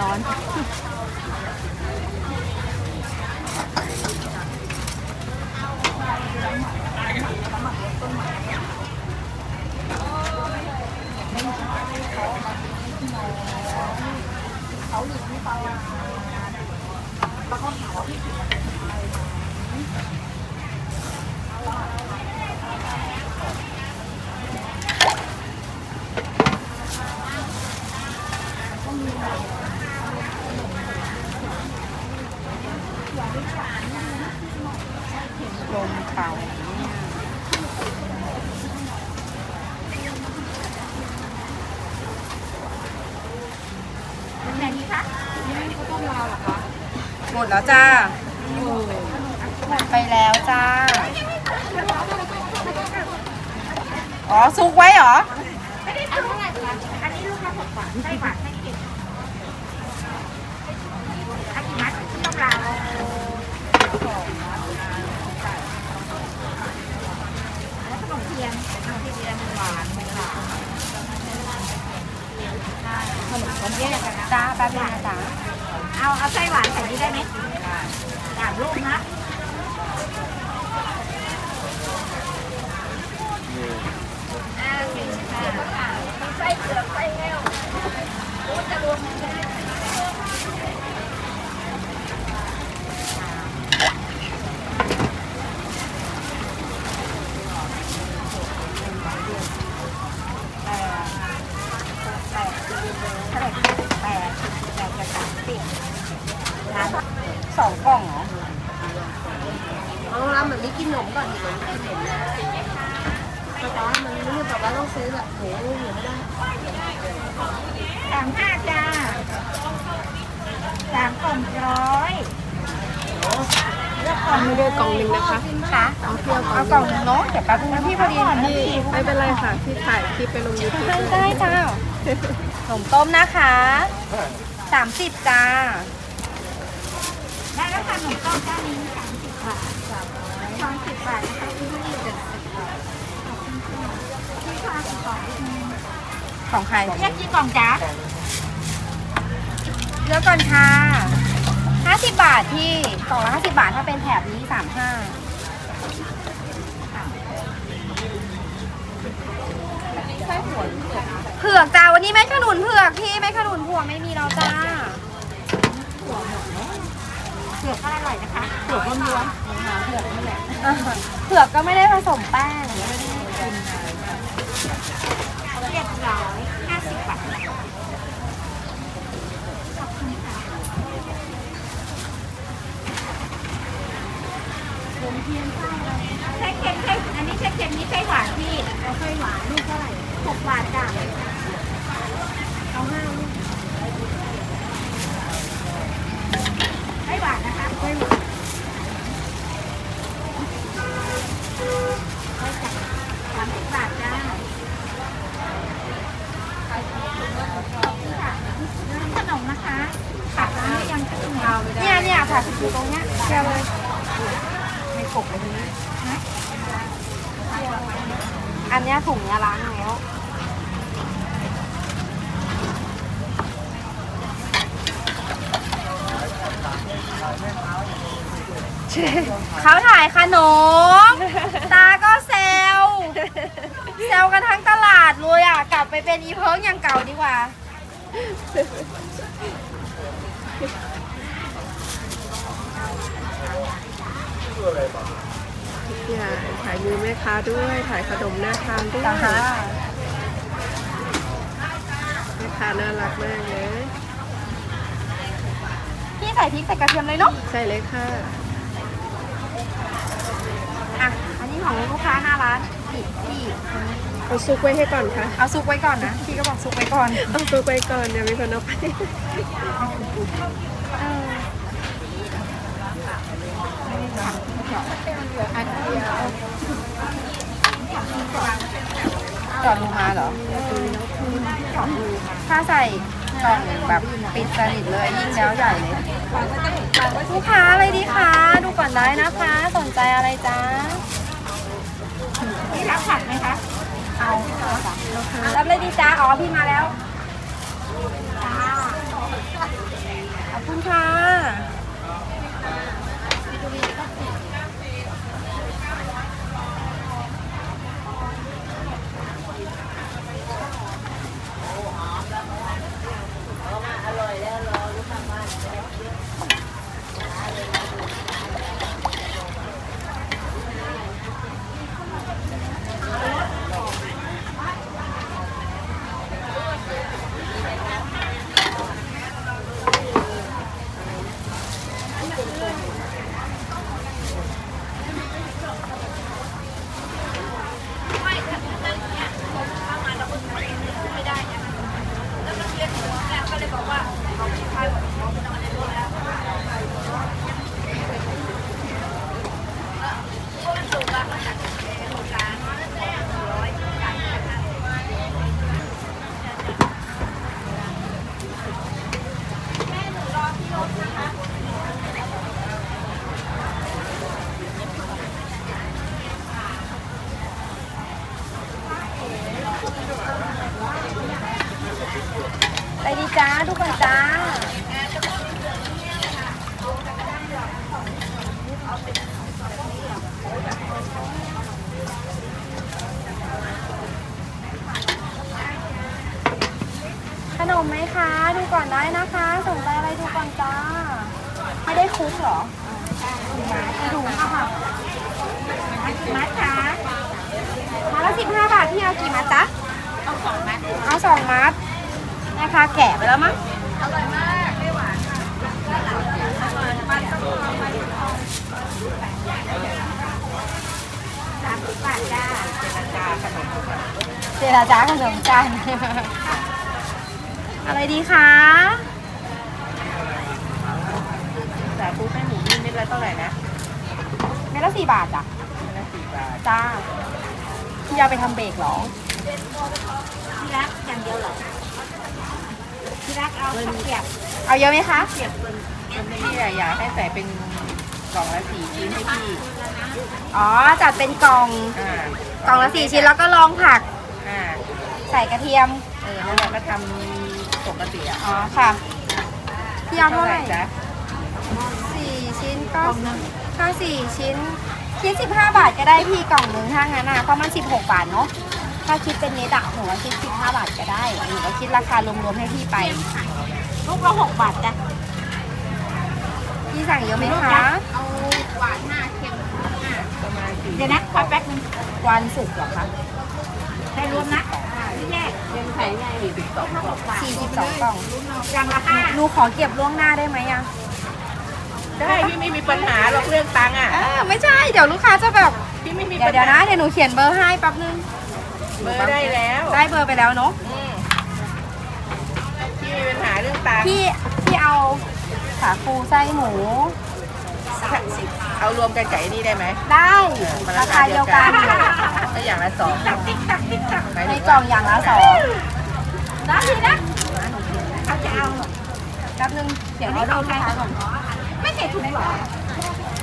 ร้อน ลมเป่าเนี่ยไหนดีคะหมดแล้วจ้าหมดไปแล้วจ้า อ๋อซุกไว้เหรอ ไม่ได้ซื้อเท่าไร่คะอันนี้ลูกละหกบาทไส้หวานไส้เค็มอันนี้มัดต้องลาวแล้วขนมเทียนขนมเทียนหวานหวานขนมผมแยกกันนะ จ้าแป๊บนึงนะจ้า เอาเอาไส้หวานใส่นี้ได้ไหมสามลูกนะอ่าโอเคค่ะมีไส้เผือกไส้แห้วรู้จะรวมกันได้ไหมแปดแปดเท่าไหร่แปดแปดกับสามสิบร้าน สองกล่องเหรอเอาเราแบบนี้กินขนมก่อนดีกว่ากินขนมนะสตาร์ทมันไม่ได้แบบว่าต้องซื้อแบบโหหนูไม่ได้สามห้าจ้าสามกล่องร้อยเลือกก่อนไม่ได้กล่องหนึ่งนะคะ ค่ะเอาเที่ยวกล่เอาองกล่องหนึงเนาะเดี๋ยวแป๊บนึงนะพี่พอดีพี่ไม่เป็นไรค่ะพี่ถ่ายคลิปไปลงยูทูบได้ได้จ้าขนมต้มนะคะสามสิบจ้า ได้แล้วค่ะหนุ่มต้มเจ้านี้สามสิบบาทสามสิบบาทนะคะที่นี่เจ็ดสิบบาทขอบคุณค่ะพี่ค่ะกล่องนึงของใครเรียกกี่กล่องจ๊ะเลือกก่อนค่ะห้าสิบบาทพี่กล่องละห้าสิบบาทถ้าเป็นแถบนี้สามห้าเผือกจ้าวันนี้ไม่ขนุนเผือกพี่ไม่ขนุนผัวไม่มีแล้วจ้า ผือกก็อร่อยนะคะเผือกล้วนเผือกก็ไม่ได้ผสมแป้ง ๆเจ็ดร้อยห้าสิบบาทขอบคุณค่ะไส้เค็มไส้อันนี้ไส้เค็มนี่ไส้หวานพี่เอาไส้หวานลูกเท่าไหร่หกบาทจ้ะเอาห้าลูกไส้หวานนะคะไส้หวานไส้จัดสามสิบบาทจ้าขนมนะคะตัดแล้วยัง จะถึงเราเลยเนี่ยเนี่ยค่ะอยู่ตรงเนี้ยเชียร์เลยไม่ขบเลยทีนี้อันเนี้ยถุงเนี้ยล้างแล้วเขาถ่ายขนม ตาก็แซวแซวกันทั้งตลาดเลยอะ กลับไปเป็นอีเพิงอย่างเก่าดีกว่า อย่าถ่ายมือแม่ค้าด้วยถ่ายขนมน่าทานด้วยจ้าแม่ค้าน่ารักมากเลยพี่ใส่พริกใส่กระเทียมเลยเนาะใช่เลยค่ะอะอันนี้ของลูกค้าหน้าร้านพี่พี่เอาซุกไว้ให้ก่อนค่ะเอาซุกไว้ก่อนนะพี่ก็บอกซุกไว้ก่อนเอาซุกไว้ก่อนเดี๋ยวมีคนเอาไปเออ จอดลงมาเหรอถ้าใส่กล่องแบบปิดสนิทเลยยิ่งแล้วใหญ่เลยลูกค้าอะไรดีคะดูก่อนได้นะคะ สนใจอะไรจ้านี่รับผักไหมคะเอารับเลยดีจ้าอ๋อพี่มาแล้วจ้ามไหมคะ ดู ก่อนได้นะคะ สนใจอะไรดูก่อนจ้า ไม่ได้คลุกเหรอถุงอะค่ะมัดค่ะมาละสิบห้าบาทพี่เอากี่มัดจ๊ะเอาสองมัดเอาสองมัดนะคะแกะไปแล้วมั้งอร่อยมากไม่หวานสามสิบบาทจ้าเจราจ้าขนมจาน อะไรดีคะสาคูแม่หมูนี่เม็ดละเท่าไหร่นะเม็ดละสี่บาทจ้ะเม็ดละสี่บาทจ้าพี่เอาไปทำเบรกเหรอที่รักอย่างเดียวเหรอที่รักเอาข้าวเกรียบเอาเยอะไหมคะวันนี้พี่อยากให้ใส่เป็นกล่องละสี่ชิ้นให้พี่อ๋อจัดเป็นกล่องอ่ากล่องละสี่ชิ้นแล้วก็ลองผักอ่าใส่กระเทียมเออแล้วเราก็ทำ ปกติอะอ๋อค่ะพี่เอาเท่าไหร่จ๊ะสี่ชิ้นก็ถ้าสี่ชิ้นคิดสิบห้าบาทก็ได้พี่กล่องหนึ่งถ้างั้นอะเพราะมันสิบหกบาทเนาะถ้าคิดเป็นเนตอะหนูว่าคิดสิบห้าบาทก็ได้หนูก็คิดราคารวมๆให้พี่ไปลูกละหกบาทจ้ะพี่สั่งเยอะไหมลูกคะรักเอาหวานห้าเค็มห้าประมาณสี่เดี๋ยวนะขอแป๊บนึงวันศุกร์เหรอคะได้รวมนะ ไม่แยกยังไข่ไงสิบสองกล่องสี่สิบสองกล่องอย่างละห้าหนูขอเก็บล่วงหน้าได้ไหมอะได้พี่ไม่มีปัญหาหรอกเรื่องตังค์อะ เออไม่ใช่ เดี๋ยวลูกค้าจะแบบพี่ไม่มีเดี๋ยปัวญเดี๋ยวหานะเดี๋ยวหนูเขียนเบอร์ให้แป๊บนึง เบอร์ได้แล้วได้เบอร์ไปแล้วเนาะ อืมพี่มีปัญหาเรื่องตังค์พี่พี่เอาขาคูไส้หมู เอารวมกันไก่นี่ได้ไหมได้เออมันราคาเดียวกันก็อย่างละสองติ๊กตักติ๊กตักหมายในถึงกล่ว่าองอย่างละสองนะพี่นะเขาจะเอาแป๊บนึงเขียนให้ดูลูกค้าก่อนไม่ใส่ถุงเหรอ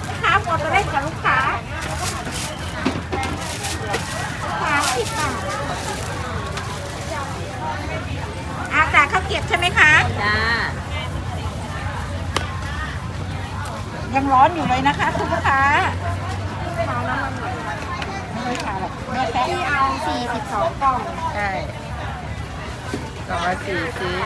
ลูกค้าหมดไปเล่นกับลูกค้าสามสิบบาทอาจ่ายข้าวเกรียบใช่ไหมคะจ้า ยังร้อนอยู่เลยนะคะคุณลูกค้าพี่เอาสี่สิบสองกล่องใช่กล่องละสี่ชิ้น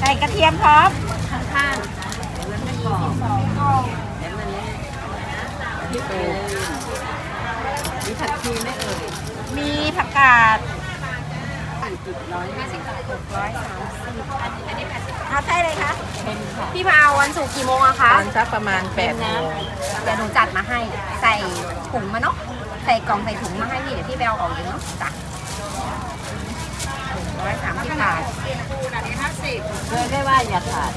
ใส่กระเทียมพร้อมข้างๆแล้วไม่บอกสองกล่องเห็นมันนี้พี่ตูมีผัดชีไหม่เอ่ยมีผักกาด ร้อยห้าสิบหกร้อยสามสิบเอาใช่เลยคะเป็นค่ะพี่มาเอาวันศุกร์กี่โมงอะตคะอนสักประมาณแปดโมงเดี๋ยวหนูจัดมาให้ใส่ถุงมาเนาะใส่กล่องใส่ถุงมาให้พี่เดี๋ยวพี่ไปเอาออกเองเนาะจ้ะร้อยสามสิบบาทเคยได้ว่าอย่าขาด